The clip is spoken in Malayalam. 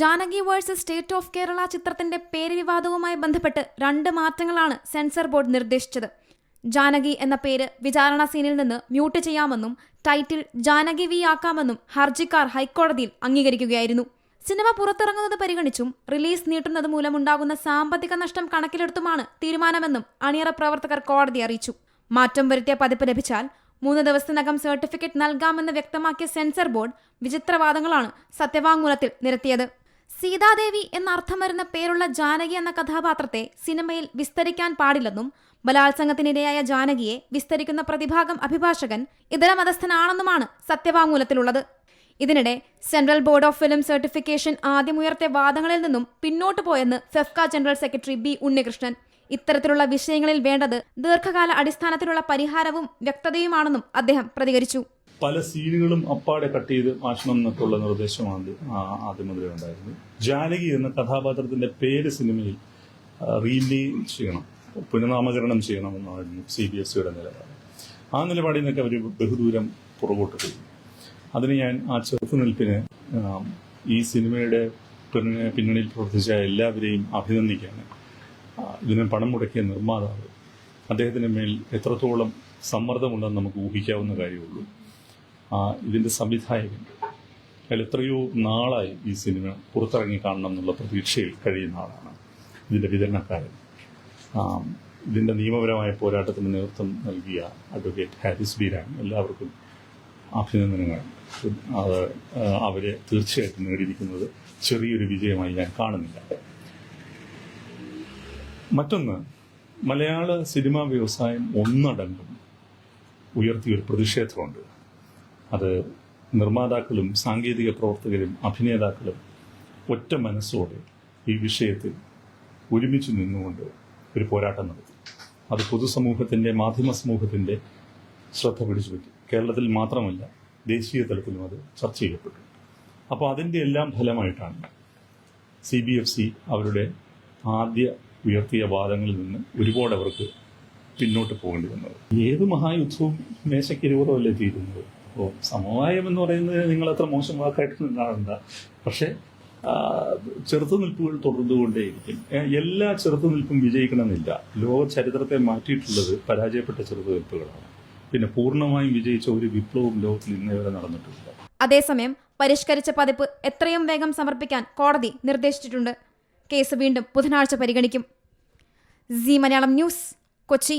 Janaki versus state of Kerala ചിത്രത്തിന്റെ പേര് വിവാദവുമായി ബന്ധപ്പെട്ട് രണ്ട് മാറ്റങ്ങളാണ് സെൻസർ ബോർഡ് നിർദ്ദേശിച്ചത്. ജാനകി എന്ന പേര് വിചാരണ സീനിൽ നിന്ന് മ്യൂട്ട് ചെയ്യാമെന്നും ടൈറ്റിൽ ജാനകി വി ആക്കാമെന്നും ഹർജിക്കാർ ഹൈക്കോടതിയിൽ അംഗീകരിക്കുകയായിരുന്നു. സിനിമ പുറത്തിറങ്ങുന്നത് പരിഗണിച്ചും റിലീസ് നീട്ടുന്നത് മൂലമുണ്ടാകുന്ന സാമ്പത്തിക നഷ്ടം കണക്കിലെടുത്തുമാണ് തീരുമാനമെന്നും അണിയറ പ്രവർത്തകർ കോടതി അറിയിച്ചു. മാറ്റം വരുത്തിയ പതിപ്പ് ലഭിച്ചാൽ മൂന്ന് ദിവസത്തിനകം സർട്ടിഫിക്കറ്റ് നൽകാമെന്ന് വ്യക്തമാക്കിയ സെൻസർ ബോർഡ് വിചിത്രവാദങ്ങളാണ് സത്യവാങ്മൂലത്തിൽ നിരത്തിയത്. സീതാദേവി എന്നർത്ഥം വരുന്ന പേരുള്ള ജാനകി എന്ന കഥാപാത്രത്തെ സിനിമയിൽ വിസ്തരിക്കാൻ പാടില്ലെന്നും ബലാത്സംഗത്തിനിരയായ ജാനകിയെ വിസ്തരിക്കുന്ന പ്രതിഭാഗം അഭിഭാഷകൻ ഇതര മതസ്ഥനാണെന്നുമാണ് സത്യവാങ്മൂലത്തിലുള്ളത്. ഇതിനിടെ central board of film certification ആദ്യമുയർത്തിയ വാദങ്ങളിൽ നിന്നും പിന്നോട്ടു പോയെന്ന് FEFKA general secretary B Unnikrishnan. ഇത്തരത്തിലുള്ള വിഷയങ്ങളിൽ വേണ്ടത് ദീർഘകാല അടിസ്ഥാനത്തിലുള്ള പരിഹാരവും വ്യക്തതയുമാണെന്നും അദ്ദേഹം പ്രതികരിച്ചു. പല സീനുകളും അപ്പാടെ കട്ട് ചെയ്ത് മാറ്റണം എന്നൊക്കെയുള്ള നിർദ്ദേശമാണ് ആദ്യം മുതലേ ഉണ്ടായിരുന്നത്. ജാനകി എന്ന കഥാപാത്രത്തിന്റെ പേര് സിനിമയിൽ റീനെയിം ചെയ്യണം പുനർനാമകരണം ചെയ്യണമെന്നായിരുന്നു സി ബി എസ് സിയുടെ നിലപാട്. ആ നിലപാടിൽ നിന്നൊക്കെ അവർ ബഹുദൂരം പുറകോട്ട് പോയി. അതിന് ഞാൻ ആ ചെറുത്തുനിൽപ്പിന് ഈ സിനിമയുടെ പിന്നണിയിൽ പ്രവർത്തിച്ച എല്ലാവരെയും അഭിനന്ദിക്കാൻ ഇതിന് പണം മുടക്കിയ നിർമ്മാതാവ്. അദ്ദേഹത്തിന് മേൽ എത്രത്തോളം സമ്മർദ്ദമുണ്ടെന്ന് നമുക്ക് ഊഹിക്കാവുന്ന കാര്യമുള്ളൂ. ആ, ഇതിന്റെ സംവിധായകൻ. അയാൾ എത്രയോ നാളായി ഈ സിനിമ പുറത്തിറങ്ങി കാണണം എന്നുള്ള പ്രതീക്ഷയിൽ കഴിയുന്ന ആളാണ്. ഇതിന്റെ വിതരണക്കാരൻ. ഇതിന്റെ നിയമപരമായ പോരാട്ടത്തിന് നേതൃത്വം നൽകിയ അഡ്വക്കേറ്റ് ഹാരിസ് ബീരാൻ എല്ലാവർക്കും അഭിനന്ദനങ്ങൾ. അത് അവരെ തീർച്ചയായിട്ടും നേടിയിരിക്കുന്നത് ചെറിയൊരു വിജയമായി ഞാൻ കാണുന്നില്ല. മറ്റൊന്ന് മലയാള സിനിമാ വ്യവസായം ഒന്നടങ്കം ഉയർത്തിയൊരു പ്രതിഷേധമുണ്ട്. അത് നിർമ്മാതാക്കളും സാങ്കേതിക പ്രവർത്തകരും അഭിനേതാക്കളും ഒറ്റ മനസ്സോടെ ഈ വിഷയത്തിൽ ഒരുമിച്ച് നിന്നുകൊണ്ട് ഒരു പോരാട്ടം നടത്തി. അത് പൊതുസമൂഹത്തിന്റെ മാധ്യമ സമൂഹത്തിന്റെ ശ്രദ്ധ പിടിച്ചുപറ്റി. കേരളത്തിൽ മാത്രമല്ല ദേശീയ തലത്തിലും അത് ചർച്ച ചെയ്യപ്പെട്ടു. അപ്പോൾ അതിന്റെ എല്ലാം ഫലമായിട്ടാണ് സി ബി എഫ് സി അവരുടെ ആദ്യ ഉയർത്തിയ വാദങ്ങളിൽ നിന്ന് ഒരുപാട് അവർക്ക് പിന്നോട്ട് പോകേണ്ടി വന്നത്. ഏത് മഹായുദ്ധവും മേശയ്ക്ക് ഇരുപതമല്ലേ തീരുന്നത്? അപ്പോൾ സമവായം എന്ന് പറയുന്നത് നിങ്ങൾ അത്ര മോശം വാക്കായിട്ട് കാണണ്ട പക്ഷേ ചെറുത്തുനിൽപ്പുകൾ തുടർന്നുകൊണ്ടേയിരിക്കും. എല്ലാ ചെറുത്തുനിൽപ്പും വിജയിക്കണമെന്നില്ല. ലോക ചരിത്രത്തെ മാറ്റിയിട്ടുള്ളത് പരാജയപ്പെട്ട ചെറുത്തുനിൽപ്പുകളാണ്. പിന്നെ പൂർണമായും വിജയിച്ച ഒരു വിപ്ലവം ലോകത്തിൽ ഇന്നേ വരെ നടന്നിട്ടില്ല. അതേസമയം പരിഷ്കരിച്ച പതിപ്പ് എത്രയും വേഗം സമർപ്പിക്കാൻ കോടതി നിർദ്ദേശിച്ചിട്ടുണ്ട്. കേസ് വീണ്ടും ബുധനാഴ്ച പരിഗണിക്കും. C Malayalam news Kochi.